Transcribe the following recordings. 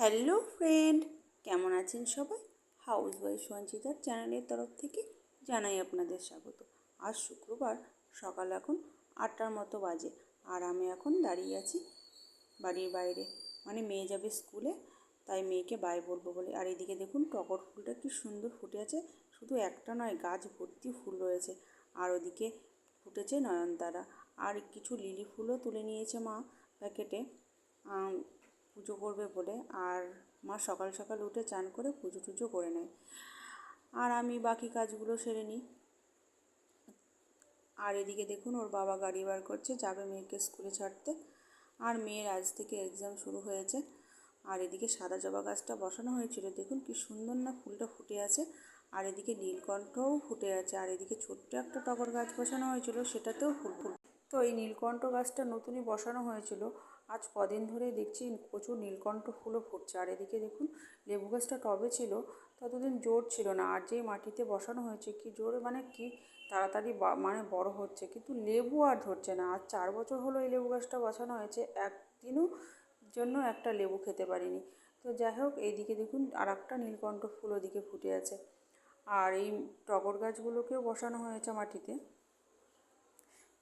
Hello friend, কেমন আছেন সবাই? হাউস ওয়াইফ সঞ্চিতার চ্যানেলের তরফ থেকে জানাই আপনাদের স্বাগত। আজ শুক্রবার, সকাল এখন আটটার মতো বাজে আর আমি এখন দাঁড়িয়ে আছি বাড়ির বাইরে। মানে মেয়ে যাবে স্কুলে, তাই মেয়েকে বাই বলব বলে। আর এদিকে দেখুন টগর ফুলটা কি সুন্দর ফুটে আছে। শুধু একটা নয়, গাছ ভর্তি ফুল রয়েছে। আর ওদিকে ফুটেছে নয়নতারা। আর কিছু লিলি ফুলও তুলে নিয়েছে মা প্যাকেটে। পুজো করবে বলে আর মা সকাল সকাল উঠে চান করে পুজো টুজো করে নেয়। আর আমি বাকি কাজগুলো সেরে নিই। আর এদিকে দেখুন ওর বাবা গাড়ি বার করছে, যাবে মেয়েকে স্কুলে ছাড়তে। আর মেয়ের আজ থেকে এক্সাম শুরু হয়েছে। আর এদিকে সাদা জবা গাছটা বসানো হয়েছিল। দেখুন কি সুন্দর না ফুলটা ফুটে আছে। আর এদিকে নীলকণ্ঠও ফুটে আছে। আর এদিকে ছোট্ট একটা টগর গাছ বসানো হয়েছিল, সেটাতেও ফুল ফুল তো এই নীলকণ্ঠ গাছটা নতুনই বসানো হয়েছিল। আজ কদিন ধরে দেখছি প্রচুর নীলকণ্ঠ ফুলও ফুটছে। আর এদিকে দেখুন, লেবু গাছটা টবে ছিল, ততদিন জোর ছিল না। আর যেই মাটিতে বসানো হয়েছে, কি জোরে মানে কি তাড়াতাড়ি মানে বড় হচ্ছে। কিন্তু লেবু আর ধরছে না। আর চার বছর হলো এই লেবু গাছটা বসানো হয়েছে। একদিনও জন্য একটা লেবু খেতে পারিনি। তো যাই হোক, এইদিকে দেখুন আর একটা নীলকণ্ঠ ফুল ওদিকে ফুটে আছে। আর এই টগর গাছগুলোকেও বসানো হয়েছে মাটিতে।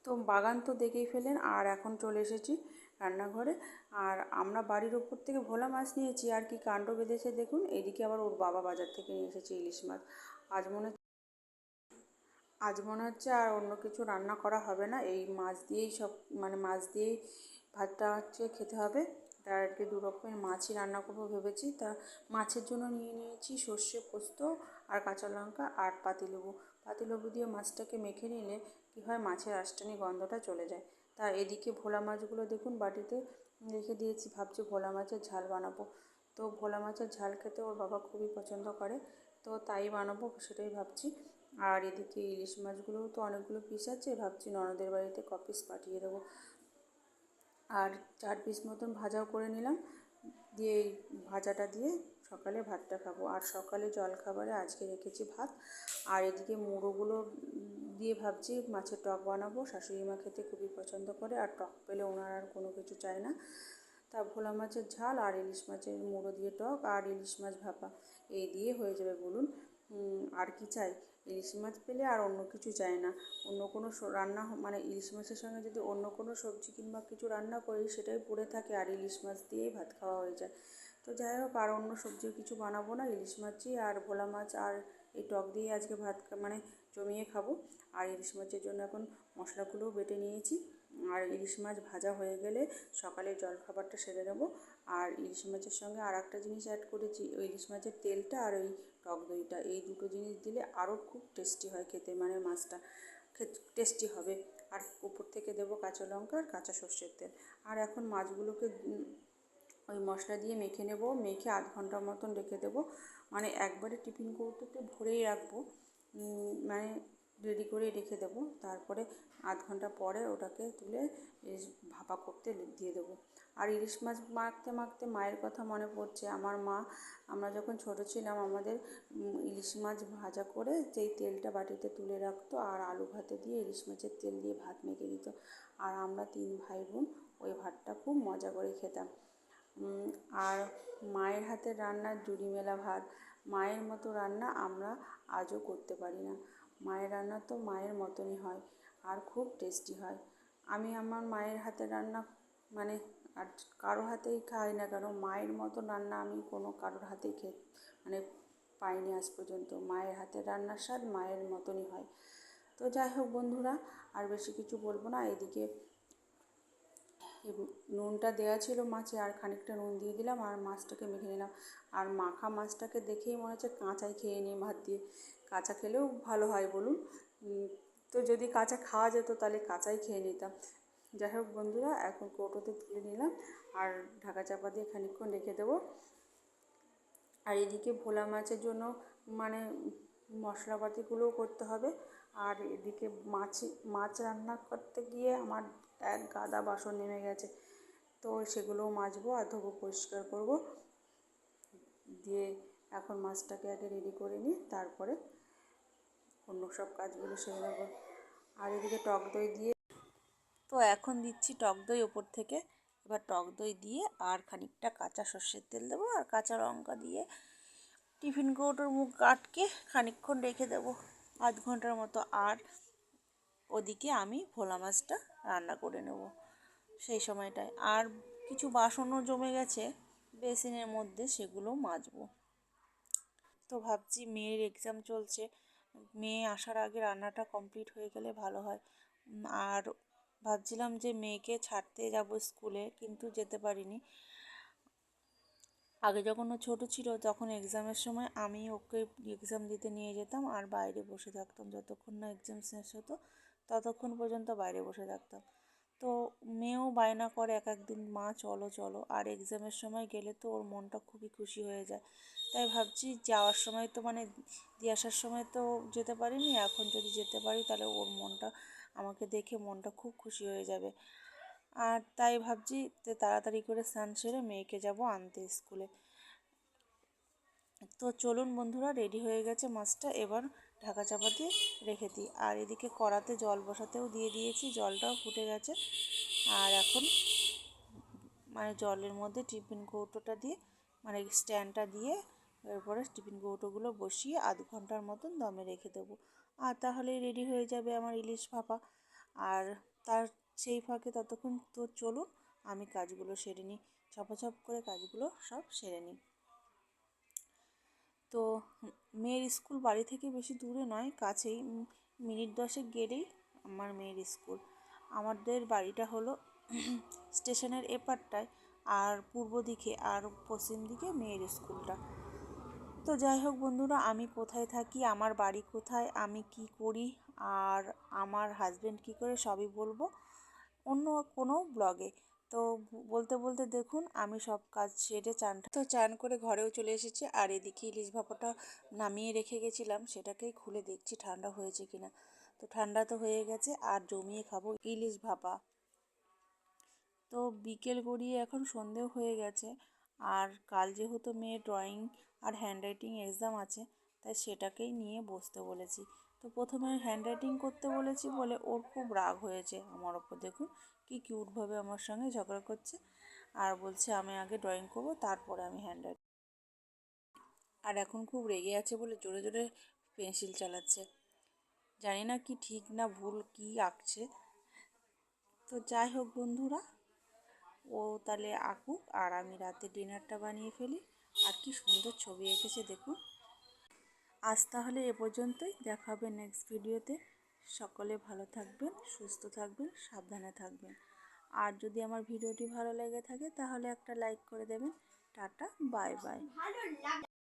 তো বাগান তো দেখেই ফেলেন আর এখন চলে এসেছি রান্নাঘরে। আর আমরা বাড়ির ওপর থেকে ভোলা মাছ নিয়েছি। আর কি কাণ্ড বেঁধেছে দেখুন, এদিকে আবার ওর বাবা বাজার থেকে নিয়ে এসেছে ইলিশ মাছ। আজ মনে আজ মনে হচ্ছে আর অন্য কিছু রান্না করা হবে না। এই মাছ দিয়েই সব মানে মাছ দিয়েই ভাতটা হচ্ছে খেতে হবে। তার আর কি দু রকমের মাছই রান্না করব ভেবেছি। তা মাছের জন্য নিয়ে নিয়েছি সর্ষে পোস্ত আর কাঁচা লঙ্কা আর পাতিলেবু। পাতিলেবু দিয়ে মাছটাকে মেখে নিলে কী হয় মাছের আষ্টানি গন্ধটা চলে যায়। তা এদিকে ভোলা মাছগুলো দেখুন বাটিতে রেখে দিয়েছি, ভাবছি ভোলা মাছের ঝাল বানাবো। তো ভোলা মাছের ঝাল খেতে ওর বাবা খুবই পছন্দ করে, তো তাই বানাবো সেটাই ভাবছি। আর এদিকে ইলিশ মাছগুলোও তো অনেকগুলো পিস আছে, ভাবছি ননদের বাড়িতে কপিস পিস পাঠিয়ে দেবো। আর চার পিস মতন ভাজাও করে নিলাম। দিয়ে এই ভাজাটা দিয়ে সকালে ভাতটা খাব। আর সকালে জলখাবারে আজকে রেখেছি ভাত। আর এদিকে মুড়োগুলো দিয়ে ভাবছি মাছের টক বানাবো। শাশুড়ি মা খেতে খুবই পছন্দ করে, আর টক পেলে ওনার আর কোনো কিছু চায় না। তা ভোলা মাছের ঝাল আর ইলিশ মাছের মুড়ো দিয়ে টক, আর ইলিশ মাছ ভাপা। এই দিয়ে হয়ে যাবে বলুন। আর কি চাই? ইলিশ মাছ পেলে আর অন্য কিছু চাই না। অন্য কোনো রান্না মানে ইলিশ মাছের সঙ্গে যদি অন্য কোনো সবজি কিংবা কিছু রান্না করি, সেটাই পড়ে থাকে আর ইলিশ মাছ দিয়েই ভাত খাওয়া হয়ে যায়। তো যাই হোক, আর অন্য সবজিও কিছু বানাবো না। ইলিশ মাছই আর ভোলা মাছ আর এই টক দিয়ে আজকে ভাত মানে জমিয়ে খাব। আর ইলিশ মাছের জন্য এখন মশলাগুলোও বেটে নিয়েছি। আর ইলিশ মাছ ভাজা হয়ে গেলে সকালে জলখাবারটা সেরে নেব। আর ইলিশ মাছের সঙ্গে আর একটা জিনিস অ্যাড করেছি, ওই ইলিশ মাছের তেলটা আর ওই টক দইটা। এই দুটো জিনিস দিলে আরও খুব টেস্টি হয় খেতে মানে মাছটা টেস্টি হবে। আর উপর থেকে দেবো কাঁচা লঙ্কা আর কাঁচা সর্ষের তেল। আর এখন মাছগুলোকে ওই মশলা দিয়ে মেখে নেব, মেখে আধ ঘণ্টার মতন রেখে দেবো। মানে একবারে টিফিন কৌটোতে ভরেই রাখব। মানে রেডি করে রেখে দেবো। তারপরে আধ ঘণ্টা পরে ওটাকে তুলে ভাপা করতে দিয়ে দেবো। আর ইলিশ মাছ মাখতে মাখতে মায়ের কথা মনে পড়ছে। আমার মা, আমরা যখন ছোটো ছিলাম, আমাদের ইলিশ মাছ ভাজা করে যেই তেলটা বাটিতে তুলে রাখতো আর আলু ভাতে দিয়ে ইলিশ মাছের তেল দিয়ে ভাত মেখে দিত। আর আমরা তিন ভাই বোন ওই ভাতটা খুব মজা করে খেতাম। আর মায়ের হাতের রান্নার জুড়ি মেলা ভাত, মায়ের মতো রান্না আমরা আজও করতে পারি না। মায়ের রান্না তো মায়ের মতনই হয় আর খুব টেস্টি হয়। আমি আমার মায়ের হাতে রান্না মানে আর কারও হাতেই খাই না কেন, মায়ের মতো রান্না আমি কোনো কারোর হাতেই খে মানে পাইনি আজ পর্যন্ত। মায়ের হাতের রান্নার স্বাদ মায়ের মতনই হয়। তো যাই হোক বন্ধুরা, আর বেশি কিছু বলব না, এদিকে নুনটা দেওয়া ছিল মাছে, আর খানিকটা নুন দিয়ে দিলাম আর মাছটাকে মেখে নিলাম। আর মাখা মাছটাকে দেখেই মনে হচ্ছে কাঁচাই খেয়ে নিই ভাত দিয়ে। কাঁচা খেলেও ভালো হয় বলুন। তো যদি কাঁচা খাওয়া যেত তাহলে কাঁচাই খেয়ে নিতাম। যাই হোক বন্ধুরা, এখন কৌটোতে তুলে নিলাম আর ঢাকা চাপা দিয়ে খানিকক্ষণ রেখে দেবো। আর এদিকে ভোলা মাছের জন্য মানে মশলাপাতিগুলোও করতে হবে। আর এদিকে মাছ মাছ রান্না করতে গিয়ে আমার এক গাদা বাসন নেমে গেছে। তো সেগুলোও মাজবো আর ধোবো, পরিষ্কার করব। দিয়ে এখন মাছটাকে আগে রেডি করে নিই তারপরে অন্য সব কাজগুলো সেরে নেব। আর এদিকে টক দই দিয়ে তো এখন দিচ্ছি টক দই ওপর থেকে। এবার টক দই দিয়ে আর খানিকটা কাঁচা সর্ষের তেল দেবো আর কাঁচা লঙ্কা দিয়ে টিফিন কৌটোর মুখ আটকে খানিকক্ষণ রেখে দেবো। আধ ঘণ্টার মতো আর ওদিকে আমি ভোলা মাছটা রান্না করে নেব সেই সময়টায়। আর কিছু বাসনও জমে গেছে, বেসিনের মধ্যে সেগুলো মাজবো। তো ভাবছি মেয়ের এক্সাম চলছে, মেয়ে আসার আগে রান্নাটা কমপ্লিট হয়ে গেলে ভালো হয়। আর ভাবছিলাম যে মেয়েকে ছাড়তে যাব স্কুলে, কিন্তু যেতে পারিনি। আগে যখন ও ছোটো ছিল তখন এক্সামের সময় আমি ওকে এক্সাম দিতে নিয়ে যেতাম আর বাইরে বসে থাকতাম। যতক্ষণ না এক্সাম শেষ হতো ততক্ষণ পর্যন্ত বাইরে বসে থাকতাম। তো মেয়েও বায়না করে এক একদিন মা, চলো চলো। আর এক্সামের সময় গেলে তো ওর মনটা খুবই খুশি হয়ে যায়। তাই ভাবছি যাওয়ার সময় তো মানে দিয়ে আসার সময় তো যেতে পারিনি। এখন যদি যেতে পারি তাহলে ওর মনটা, আমাকে দেখে মনটা খুব খুশি হয়ে যাবে। আর তাই ভাবছি তাড়াতাড়ি করে স্নান সেরে মেয়েকে যাব আনতে স্কুলে। তো চলুন বন্ধুরা, রেডি হয়ে গেছে মাছটা, এবার ঢাকা চাপা দিয়ে রেখে দিই। আর এদিকে কড়াতে জল বসাতেও দিয়ে দিয়েছি, জলটাও ফুটে গেছে। আর এখন মানে জলের মধ্যে টিফিন কৌটোটা দিয়ে মানে স্ট্যান্ডটা দিয়ে, এরপরে টিফিন কৌটোগুলো বসিয়ে আধ ঘণ্টার মতন দমে রেখে দেবো। আর তাহলেই রেডি হয়ে যাবে আমার ইলিশ ভাপা। আর তার সেই ফাঁকে ততক্ষণ তো চলুন, আমি কাজগুলো সেরে নিই। ছপাছপ করে কাজগুলো সব সেরে নিই। তো মেয়ের স্কুল বাড়ি থেকে বেশি দূরে নয়, কাছেই। মিনিট দশেক গেলেই আমার মেয়ের স্কুল। আমাদের বাড়িটা হলো স্টেশনের এপারটায়, আর পূর্ব দিকে আর পশ্চিম দিকে মেয়ের স্কুলটা। তো যাই হোক বন্ধুরা, আমি কোথায় থাকি, আমার বাড়ি কোথায়, আমি কি করি, আর আমার হাজব্যান্ড কী করে, সবই বলব। অন্য কোনো ব্লগে তো বলতে বলতে দেখুন, আমি সব কাজ সেরে চান তো চান করে ঘরেও চলে এসেছি। আর এদিকে ইলিশ ভাপাটা নামিয়ে রেখে গেছিলাম, সেটাকেই খুলে দেখছি ঠান্ডা হয়েছে কিনা। তো ঠান্ডা তো হয়ে গেছে, আর জমিয়ে খাব ইলিশ ভাপা। তো বিকেল গড়িয়ে এখন সন্ধেও হয়ে গেছে, আর কাল যেহেতু মেয়ে ড্রয়িং আর হ্যান্ডরাইটিং এক্সাম আছে, তাই সেটাকেই নিয়ে বসতে বলেছি। তো প্রথমে হ্যান্ডরাইটিং করতে বলেছি বলে ওর খুব রাগ হয়েছে আমার ওপর। দেখুন কি কিউটভাবে আমার সঙ্গে ঝগড়া করছে। আর বলছে, আমি আগে ড্রয়িং করব, তারপরে আমি হ্যান্ড রাইটিং আর এখন খুব রেগে আছে বলে জোরে জোরে পেন্সিল চালাচ্ছে। জানি না কি ঠিক না ভুল, কি আঁকছে। তো যাই হোক বন্ধুরা, ও তাহলে আঁকুক আর আমি রাতে ডিনারটা বানিয়ে ফেলি। আর কি সুন্দর ছবি এঁকেছে দেখুন। আজ তাহলে এ পর্যন্তই। দেখা হবে নেক্সট ভিডিওতে সকলে ভালো থাকবেন, সুস্থ থাকবেন, সাবধানে থাকবেন। আর যদি আমার ভিডিওটি ভালো লেগে থাকে, তাহলে একটা লাইক করে দেবেন। Tata bye bye